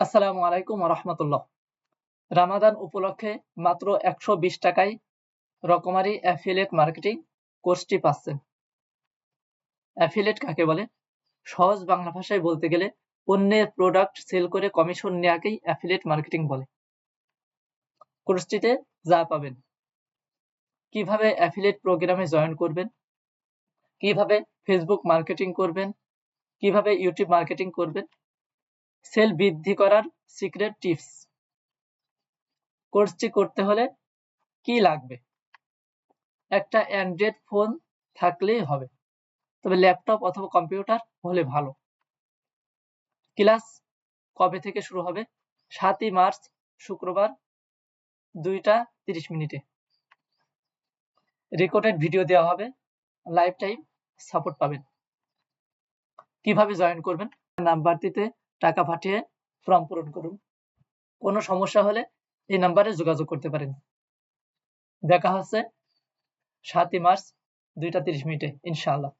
আসসালামু আলাইকুম রহমতুল্লাহ রামাদান উপলক্ষে মাত্র একশো বিশ টাকায় রকমারি অ্যাফিলেট মার্কেটিং কোর্সটি পাচ্ছেন। অ্যাফিলেট কাকে বলে? সহজ বাংলা ভাষায় বলতে গেলে পণ্যের প্রোডাক্ট সেল করে কমিশন নেওয়াকেই অ্যাফিলেট মার্কেটিং বলে। কোর্সটিতে যা পাবেন। কীভাবে অ্যাফিলেট প্রোগ্রামে জয়েন করবেন? কীভাবে ফেসবুক মার্কেটিং করবেন? কীভাবে ইউটিউব মার্কেটিং করবেন? সেল বৃদ্ধি করার সিক্রেট টিপস। কোর্সটি করতে হলে কি লাগবে? একটা অ্যান্ড্রয়েড ফোন থাকলেই হবে, তবে ল্যাপটপ অথবা কম্পিউটার হলে ভালো। ক্লাস কবে থেকে শুরু হবে? সাতই মার্চ, শুক্রবার, দুইটা তিরিশ মিনিটে। রেকর্ডেড ভিডিও দেওয়া হবে, লাইফ টাইম সাপোর্ট পাবেন। কীভাবে জয়েন করবেন? নাম্বারটিতে টাকা পাঠিয়ে ফর্ম পূরণ করুন। কোনো সমস্যা হলে এই নাম্বারে যোগাযোগ করতে পারেন। দেখা হচ্ছে সাতই মার্চ দুইটা তিরিশ মিনিটে, ইনশাআল্লাহ।